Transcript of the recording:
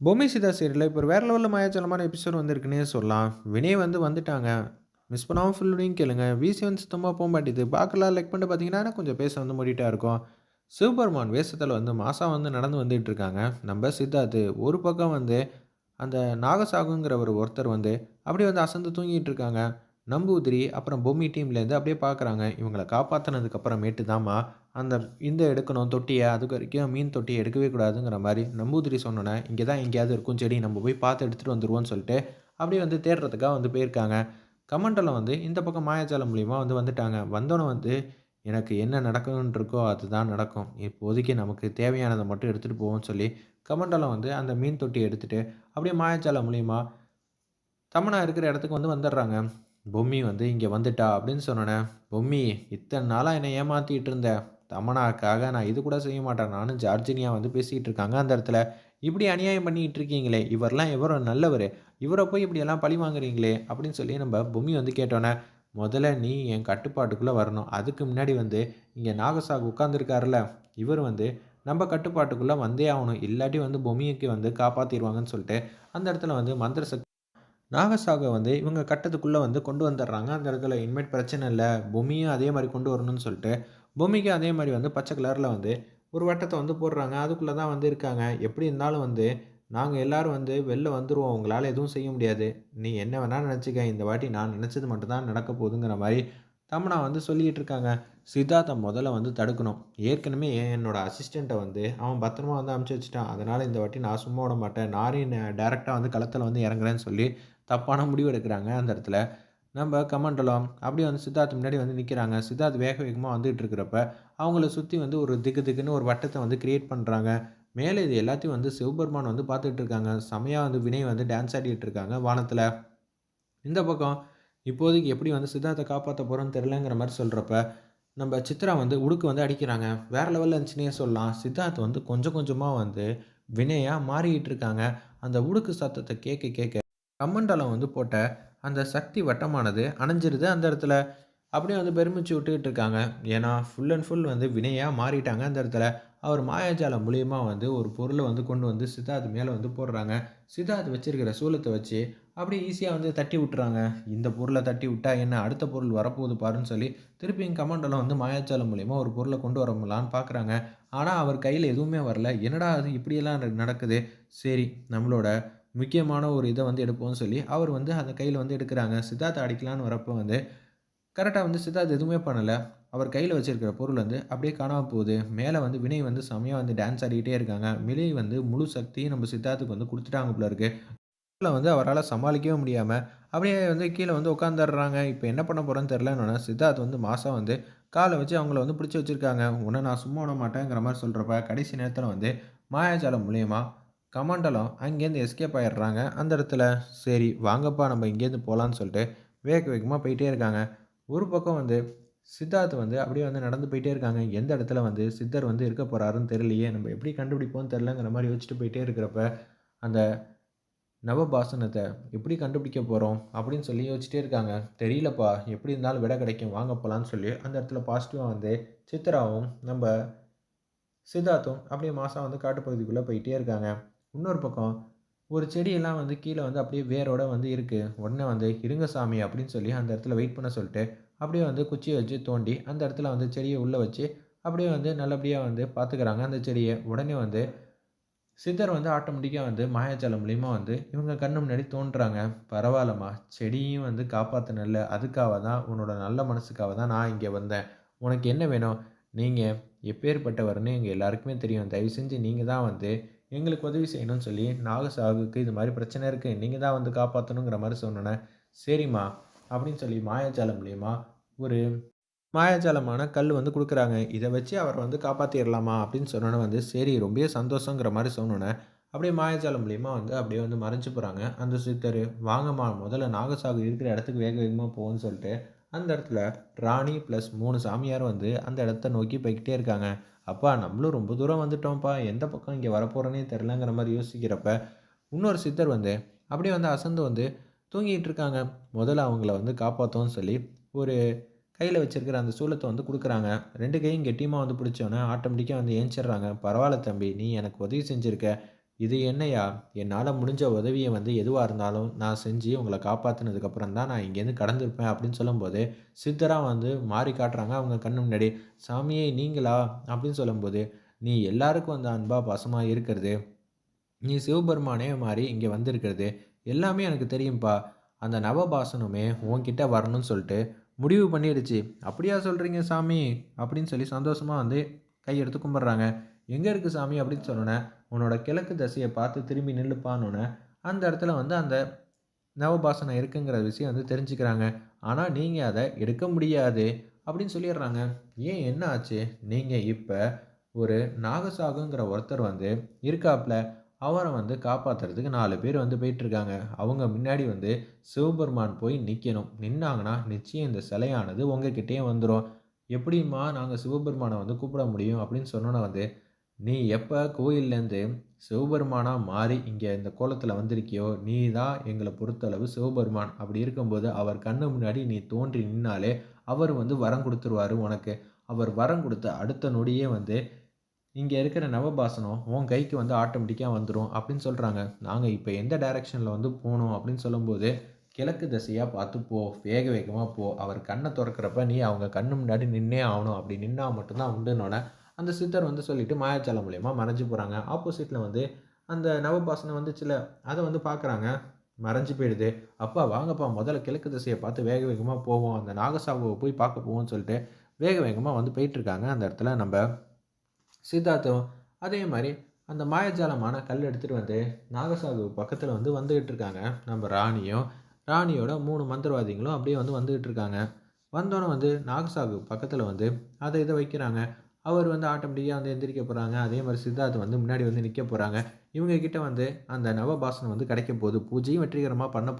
பொம்மை சிதா சீரியலில் இப்போ வேறு லெவலில் மாயாச்சலமான எபிசோட் வந்திருக்குன்னே சொல்லலாம். வினய் வந்து வந்துட்டாங்க. மிஸ் பண்ணாமல் ஃபுல்லையும் கேளுங்க. விசி வந்து சுத்தமாக போக மாட்டேது. பார்க்கலாம் லைக் பண்ணிட்டு பார்த்தீங்கன்னா கொஞ்சம் பேச வந்து மூடிட்டா இருக்கும். சூப்பர்மான் வேஷத்தில் வந்து மாதம் வந்து நடந்து வந்துட்டு இருக்காங்க. நம்ம சித்தார்த்து ஒரு பக்கம் வந்து அந்த நாகசாகுங்கிற ஒரு ஒருத்தர் வந்து அப்படியே வந்து அசந்து தூங்கிட்டு இருக்காங்க. நம்பூதிரி அப்புறம் பொம்மி டீம்லேருந்து அப்படியே பார்க்குறாங்க இவங்களை காப்பாற்றினதுக்கப்புறமேட்டு தாம்மா அந்த இந்த எடுக்கணும் தொட்டியை அதுக்கு வரைக்கும் மீன் தொட்டியை எடுக்கவே கூடாதுங்கிற மாதிரி நம்பூதிரி சொன்னோன்னே இங்கே தான் எங்கேயாவது இருக்கும் செடி நம்ம போய் பார்த்து எடுத்துகிட்டு வந்துடுவோம்னு சொல்லிட்டு அப்படியே வந்து தேடுறதுக்காக வந்து போயிருக்காங்க. கமண்டலம் வந்து இந்த பக்கம் மாயாஜாலம் மூலிமா வந்து வந்துட்டாங்க. வந்தோன்னே வந்து எனக்கு என்ன நடக்கணும்னு இருக்கோ அதுதான் நடக்கும். இப்போதைக்கு நமக்கு தேவையானதை மட்டும் எடுத்துகிட்டு போவோம்னு சொல்லி கமண்டலம் வந்து அந்த மீன் தொட்டியை எடுத்துகிட்டு அப்படியே மாயாஜாலம் மூலிமா தமனா இருக்கிற இடத்துக்கு வந்து வந்துடுறாங்க. பொம்மி வந்து இங்கே வந்துட்டா அப்படின்னு சொன்னோன்னே பொம்மி இத்தனை நாளாக என்னை ஏமாற்றிட்டு இருந்தேன் தமனாக்காக நான் இது கூட செய்ய மாட்டேன். நானும் ஜார்ஜினியா வந்து பேசிகிட்டு இருக்காங்க அந்த இடத்துல. இப்படி அநியாயம் பண்ணிகிட்டு இருக்கீங்களே. இவரெல்லாம் இவரோ நல்லவர். இவரை போய் இப்படியெல்லாம் பழி வாங்குறீங்களே? அப்படின்னு சொல்லி நம்ம பொம்மி வந்து கேட்டோன்னே முதல்ல நீ என் கட்டுப்பாட்டுக்குள்ளே வரணும். அதுக்கு முன்னாடி வந்து இங்கே நாகசாக் உட்காந்துருக்காருல இவர் வந்து நம்ம கட்டுப்பாட்டுக்குள்ளே வந்தே ஆகணும். இல்லாட்டி வந்து பொம்மிக்கு வந்து காப்பாற்றிடுவாங்கன்னு சொல்லிட்டு அந்த இடத்துல வந்து மந்திர சக்தி நாகசாகை வந்து இவங்க கட்டத்துக்குள்ளே வந்து கொண்டு வந்துடுறாங்க. அந்த இடத்துல இனிமேட் பிரச்சனை இல்லை. பூமியும் அதே மாதிரி கொண்டு வரணும்னு சொல்லிட்டு பூமிக்கு அதே மாதிரி வந்து பச்சை கலரில் வந்து ஒரு வட்டத்தை வந்து போடுறாங்க. அதுக்குள்ளே தான் வந்து இருக்காங்க. எப்படி இருந்தாலும் வந்து நாங்கள் எல்லோரும் வந்து வெளில வந்துடுவோம் உங்களால் எதுவும் செய்ய முடியாது. நீ என்ன வேணால் நினச்சிக்க. இந்த வாட்டி நான் நினச்சது மட்டும்தான் நடக்க போகுதுங்கிற மாதிரி தமனா வந்து சொல்லிகிட்டு இருக்காங்க. சித்தார்த்தை முதல்ல வந்து தடுக்கணும். ஏற்கனவே என்னோட அசிஸ்டண்ட்டை வந்து அவன் பத்திரமா வந்து அமுச்சு வச்சுட்டான். அதனால் இந்த வாட்டி நான் சும்மா விட மாட்டேன். நானே டேரெக்டாக வந்து களத்தில் வந்து இறங்குறேன்னு சொல்லி தப்பான முடிவு எடுக்கிறாங்க அந்த இடத்துல. நம்ம கமண்டலம் அப்படியே வந்து சித்தார்த் முன்னாடி வந்து நிற்கிறாங்க சித்தார்த் வேக வேகமாக வந்துகிட்டு இருக்கிறப்ப அவங்கள சுற்றி வந்து ஒரு திக்கு திக்குன்னு ஒரு வட்டத்தை வந்து கிரியேட் பண்ணுறாங்க மேலே இது எல்லாத்தையும் வந்து சிவபெருமான் வந்து பார்த்துட்டு இருக்காங்க. செமையாக வந்து வினய் வந்து டான்ஸ் ஆடிட்டு இருக்காங்க வானத்தில். இந்த பக்கம் இப்போதைக்கு எப்படி வந்து சித்தார்த்தை காப்பாற்ற போகிறோன்னு தெரிலங்கிற மாதிரி சொல்கிறப்ப நம்ம சித்ரா வந்து உடுக்கு வந்து அடிக்கிறாங்க. வேறு லெவலில் இருந்துச்சுன்னே சொல்லலாம். சித்தார்த் வந்து கொஞ்சம் கொஞ்சமாக வந்து வினையாக மாறிக்கிட்டு இருக்காங்க. அந்த உடுக்கு சத்தத்தை கேட்க கேட்க கம்மண்டலம் வந்து போட்ட அந்த சக்தி வட்டமானது அணைஞ்சிருது அந்த இடத்துல. அப்படியே வந்து பெருமிச்சு விட்டுக்கிட்டு இருக்காங்க. ஏன்னா ஃபுல் அண்ட் ஃபுல் வந்து வினையாக மாறிட்டாங்க அந்த இடத்துல. அவர் மாயாஜாலம் மூலியமாக வந்து ஒரு பொருளை வந்து கொண்டு வந்து சித்தார்த் மேலே வந்து போடுறாங்க. சித்தார்த் வச்சுருக்கிற சூலத்தை வச்சு அப்படியே ஈஸியாக வந்து தட்டி விட்டுறாங்க. இந்த பொருளை தட்டி விட்டால் என்ன? அடுத்த பொருள் வரப்போகுது பாருன்னு சொல்லி திருப்பியும் கமாண்டெல்லாம் வந்து மாயாஜாலம் மூலியமாக ஒரு பொருளை கொண்டு வரலான்னு பார்க்குறாங்க ஆனால் அவர் கையில் எதுவுமே வரல. என்னடா அது இப்படியெல்லாம் நடக்குது? சரி நம்மளோட முக்கியமான ஒரு இதை வந்து எடுப்போம்னு சொல்லி அவர் வந்து அந்த கையில் வந்து எடுக்கிறாங்க. சித்தார்த் அடிக்கலான்னு வரப்போ வந்து கரெக்டாக வந்து சித்தார்த் எதுவுமே பண்ணலை. அவர் கையில் வச்சுருக்கிற பொருள் வந்து அப்படியே காணாமல் போகுது. மேலே வந்து வினய் வந்து செம்மையாக வந்து டான்ஸ் ஆடிக்கிட்டே இருக்காங்க. வினய் வந்து முழு சக்தியும் நம்ம சித்தார்த்துக்கு வந்து கொடுத்துட்டாங்க போல இருக்குது வந்து அவரால் சமாளிக்கவே முடியாமல் அப்படியே வந்து கீழே வந்து உட்காந்துடுறாங்க இப்போ என்ன பண்ண போகிறோன்னு தெரிலன்னு சித்தார்த் வந்து மாதம் வந்து காலை வச்சு அவங்கள வந்து பிடிச்சி வச்சுருக்காங்க. உன்னை நான் சும்மா விட மாட்டேங்கிற மாதிரி சொல்கிறப்ப கடைசி நேரத்தில் வந்து மாயாஜாலம் மூலியமாக கமாண்டலம் அங்கேருந்து எஸ்கேப் ஆகிடுறாங்க அந்த இடத்துல சரி வாங்கப்பா நம்ம இங்கேருந்து போகலான்னு சொல்லிட்டு வேக வேகமாக போயிட்டே இருக்காங்க. ஒரு பக்கம் வந்து சித்தார்த் வந்து அப்படியே வந்து நடந்து போயிட்டே இருக்காங்க. எந்த இடத்துல வந்து சித்தர் வந்து இருக்க போகிறாருன்னு தெரியலையே நம்ம எப்படி கண்டுபிடிப்போம்னு தெரிலங்கிற மாதிரி யோசிச்சுட்டு போயிட்டே இருக்கிறப்ப அந்த நவபாசனத்தை எப்படி கண்டுபிடிக்க போகிறோம் அப்படின்னு சொல்லி யோசிச்சிட்டே இருக்காங்க. தெரியலப்பா எப்படி இருந்தாலும் விட கிடைக்கும் வாங்க போகலான்னு சொல்லி அந்த இடத்துல பாசிட்டிவாக வந்து சித்ராவும் நம்ம சித்தார்த்தும் அப்படியே மாதம் வந்து காட்டுப்பகுதிக்குள்ளே போயிட்டே இருக்காங்க. இன்னொரு பக்கம் ஒரு செடியெல்லாம் வந்து கீழே வந்து அப்படியே வேரோட வந்து இருக்குது உடனே வந்து இருங்க சாமி அப்படின்னு சொல்லி அந்த இடத்துல வெயிட் பண்ண சொல்லிட்டு அப்படியே வந்து குச்சியை வச்சு தோண்டி அந்த இடத்துல வந்து செடியை உள்ளே வச்சு அப்படியே வந்து நல்லபடியாக வந்து பார்த்துக்கிறாங்க அந்த செடியை. உடனே வந்து சித்தர் வந்து ஆட்டோமேட்டிக்காக வந்து மாயாஜாலம் மூலிமா வந்து இவங்க கண்ணு முன்னாடி தோன்றுறாங்க பரவாயில்லம்மா செடியும் வந்து காப்பாற்றினல அதுக்காக தான் உன்னோட நல்ல மனசுக்காக தான் நான் இங்கே வந்தேன். உனக்கு என்ன வேணும்? நீங்கள் எப்பேற்பட்டவர்னு எங்கள் எல்லாருக்குமே தெரியும். தயவு செஞ்சு நீங்கள் தான் வந்து எங்களுக்கு உதவி செய்யணும்னு சொல்லி நாகசாவுக்கு இது மாதிரி பிரச்சனை இருக்குது நீங்கள் தான் வந்து காப்பாற்றணுங்கிற மாதிரி சொன்னோன்னே சரிம்மா அப்படின்னு சொல்லி மாயாஜாலம் மூலியமா ஒரு மாயாஜாலமான கல் வந்து கொடுக்குறாங்க. இதை வச்சு அவர் வந்து காப்பாற்றிடலாமா அப்படின்னு சொன்னோன்னே வந்து சரி ரொம்ப சந்தோஷங்கிற மாதிரி சொன்னோன்னே அப்படியே மாயாஜாலம் மூலியமா வந்து அப்படியே வந்து மறைஞ்சு போகிறாங்க அந்த சித்தர் வாங்கம்மா முதல்ல நாகசாகு இருக்கிற இடத்துக்கு வேக வேகமாக போகும்னு சொல்லிட்டு அந்த இடத்துல ராணி ப்ளஸ் மூணு சாமியார் வந்து அந்த இடத்த நோக்கி போய்கிட்டே இருக்காங்க. அப்பா நம்மளும் ரொம்ப தூரம் வந்துட்டோம்ப்பா. எந்த பக்கம் இங்கே வரப்போகிறேனே தெரிலங்கிற மாதிரி யோசிக்கிறப்ப இன்னொரு சித்தர் வந்து அப்படியே வந்து அசந்து வந்து தூங்கிட்டு இருக்காங்க. முதல்ல அவங்கள வந்து காப்பாற்றோன்னு சொல்லி ஒரு கையில் வச்சுருக்கிற அந்த சூளத்தை வந்து கொடுக்குறாங்க. ரெண்டு கையும் கெட்டியமாக வந்து பிடிச்சோன்னே ஆட்டோமேட்டிக்காக வந்து ஏஞ்சிடுறாங்க. பரவாயில்ல தம்பி நீ எனக்கு உதவி செஞ்சுருக்க. இது என்னையா? என்னால் முடிஞ்ச உதவியை வந்து எதுவாக இருந்தாலும் நான் செஞ்சு உங்களை காப்பாற்றினதுக்கப்புறம் தான் நான் இங்கேருந்து கடந்திருப்பேன் அப்படின்னு சொல்லும்போது சித்தராக வந்து மாறி காட்டுறாங்க அவங்க கண்ணு முன்னாடி. சாமியை நீங்களா? அப்படின்னு சொல்லும்போது நீ எல்லாருக்கும் அந்த அன்பா பாசமாக இருக்கிறது. நீ சிவபெருமானே மாதிரி இங்கே வந்திருக்கிறது. எல்லாமே எனக்கு தெரியும்ப்பா அந்த நவபாசனமே உன்கிட்ட வரணும்னு சொல்லிட்டு முடிவு பண்ணிடுச்சு. அப்படியா சொல்கிறீங்க சாமி? அப்படின்னு சொல்லி சந்தோஷமாக வந்து கையெடுத்து கும்பிட்றாங்க. எங்கே இருக்குது சாமி? அப்படின்னு சொன்னோன்னே உன்னோட கிழக்கு தசையை பார்த்து திரும்பி நில்லுப்பான்னொன்னே அந்த இடத்துல வந்து அந்த நவபாசனம் இருக்குங்கிற விஷயம் வந்து தெரிஞ்சுக்கிறாங்க. ஆனால் நீங்கள் அதை எடுக்க முடியாது. அப்படின்னு சொல்லிடுறாங்க. ஏன் என்ன ஆச்சு? நீங்கள் இப்போ ஒரு நாகசாகுங்கிற ஒருத்தர் வந்து இருக்காப்புல அவரை வந்து காப்பாற்றுறதுக்கு நாலு பேர் வந்து போயிட்டுருக்காங்க. அவங்க முன்னாடி வந்து சிவபெருமான் போய் நிற்கணும் நின்னாங்கன்னா நிச்சயம் இந்த சிலையானது உங்ககிட்டயே வந்துடும் எப்படிம்மா நாங்கள் சிவபெருமானை வந்து கூப்பிட முடியும்? அப்படின்னு சொன்னோன்னே வந்து நீ எப்போ கோயிலேருந்து சிவபெருமானாக மாறி இங்கே இந்த கோலத்தில் வந்திருக்கியோ நீ தான் எங்களை பொறுத்தளவு சிவபெருமான். அப்படி இருக்கும்போது அவர் கண்ணு முன்னாடி நீ தோன்றி நின்னாலே அவர் வந்து வரம் கொடுத்துருவாரு உனக்கு. அவர் வரம் கொடுத்த அடுத்த நொடியே வந்து இங்கே இருக்கிற நவபாசனம் உன் கைக்கு வந்து ஆட்டோமேட்டிக்காக வந்துடும் அப்படின்னு சொல்கிறாங்க நாங்கள் இப்போ எந்த டைரெக்ஷனில் வந்து போகணும் அப்படின்னு சொல்லும்போது கிழக்கு திசையாக பார்த்து போ வேக வேகமாக போ. அவர் கண்ணை திறக்கிறப்ப நீ அவங்க கண்ணு முன்னாடி நின்னே ஆகணும். அப்படி நின்னா மட்டும்தான் உண்டுனோடனே அந்த சித்தர் வந்து சொல்லிட்டு மாயாச்சாலம் மூலயமா மறைஞ்சு போகிறாங்க ஆப்போசிட்டில் வந்து அந்த நவபாசனம் வந்துச்சுல அதை வந்து பார்க்குறாங்க. மறைஞ்சு போயிடுது. அப்பா வாங்கப்பா முதல்ல கிழக்கு திசையை பார்த்து வேக வேகமாக போவோம். அந்த நாகசாவுவை போய் பார்க்க போவோம்னு சொல்லிட்டு வேக வேகமாக வந்து போயிட்டுருக்காங்க. அந்த இடத்துல நம்ம சித்தார்த்தம் அதே மாதிரி அந்த மாயஜாலமான கல் எடுத்துகிட்டு வந்து நாகசாகு பக்கத்தில் வந்து வந்துக்கிட்டு இருக்காங்க. நம்ம ராணியும் ராணியோட மூணு மந்திரவாதிகளும் அப்படியே வந்து வந்துக்கிட்டு இருக்காங்க. வந்தோன்னே வந்து நாகசாகு பக்கத்தில் வந்து அதை இதை வைக்கிறாங்க. அவர் வந்து ஆட்டோமேட்டிக்காக வந்து எந்திரிக்க போகிறாங்க அதே மாதிரி சித்தார்த் வந்து முன்னாடி வந்து நிற்க போகிறாங்க இவங்க கிட்ட வந்து அந்த நவபாசனம் வந்து கிடைக்க போகுது. பூஜையும் வெற்றிகரமாக பண்ண